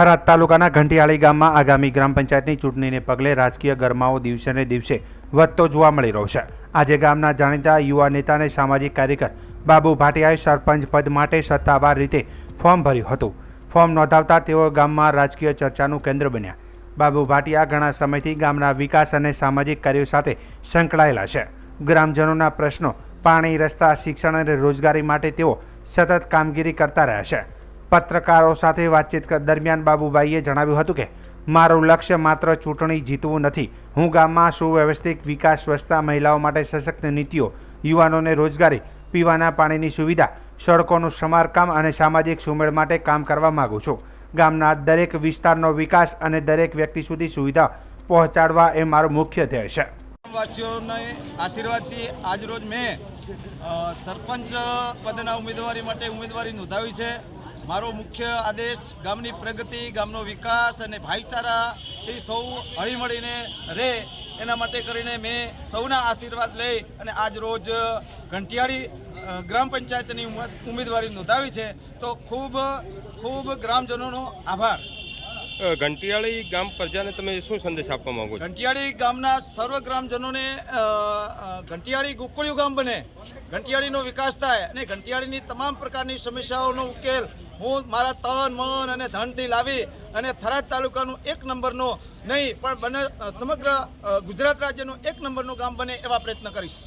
થરાદ તાલુકાના ઘંટિયાળી ગામમાં આગામી ગ્રામ પંચાયતની ચૂંટણીને પગલે રાજકીય ગરમાવો દિવસે ને દિવસે વધતો જોવા મળી રહ્યો છે. આજે ગામના જાણીતા યુવા નેતા અને સામાજિક કાર્યકર બાબુ ભાટિયાએ સરપંચ પદ માટે સત્તાવાર રીતે ફોર્મ ભર્યું હતું. ફોર્મ નોંધાવતા તેઓ ગામમાં રાજકીય ચર્ચાનું કેન્દ્ર બન્યા. બાબુ ભાટિયા ઘણા સમયથી ગામના વિકાસ અને સામાજિક કાર્યો સાથે સંકળાયેલા છે. ગ્રામજનોના પ્રશ્નો, પાણી, રસ્તા, શિક્ષણ અને રોજગારી માટે તેઓ સતત કામગીરી કરતા રહ્યા છે. પત્રકારો સાથે વાતચીત દરમિયાન બાબુભાઈએ જણાવ્યું હતું કે, મારું લક્ષ્ય માત્ર ચૂંટણી જીતવું નથી. હું ગામમાં સુવ્યવસ્થિત વિકાસ સ્વચ્છતા મહિલાઓ માટે સશક્ત નીતિઓ, યુવાનોને રોજગારી, પીવાના પાણીની સુવિધા, સડકોનું સમારકામ અને સામાજિક સુમેળ માટે કામ કરવા માગું છું. ગામના દરેક વિસ્તારનો વિકાસ અને દરેક વ્યક્તિ સુધી સુવિધા પહોંચાડવા એ મારો મુખ્ય ધ્યેય છે. આશીર્વાદથી આજરોજ મેં સરપંચ પદના ઉમેદવારી માટે ઉમેદવારી નોંધાવી છે. મારો મુખ્ય આદેશ, ગામની પ્રગતિ, ગામનો વિકાસ અને ભાઈચારાથી સૌ હળીમળીને રહે. એના માટે કરીને મેં સૌના આશીર્વાદ લઈ અને આજ રોજ ઘંટિયાળી ગ્રામ પંચાયતની ઉમે- ઉમેદવારી નોંધાવી છે. તો ખૂબ ખૂબ ગ્રામજનોનો આભાર. ઘંટિયાળી ગામ પ્રજાને તમે શું સંદેશ આપવા માંગો છો? ઘંટિયાળી ગામના સર્વ ગ્રામજનોને ઘંટિયાળી ગોકળિયું ગામ બને. ઘંટિયાળીનો વિકાસ થાય અને ઘંટિયાળીની તમામ પ્રકારની સમસ્યાઓનો ઉકેલ હું મારા તન, મન અને ધનથી લાવી અને થરાદ તાલુકાનું એક નંબરનો નહીં, પણ બને સમગ્ર ગુજરાત રાજ્યનું એક નંબરનું ગામ બને એવા પ્રયત્ન કરીશ.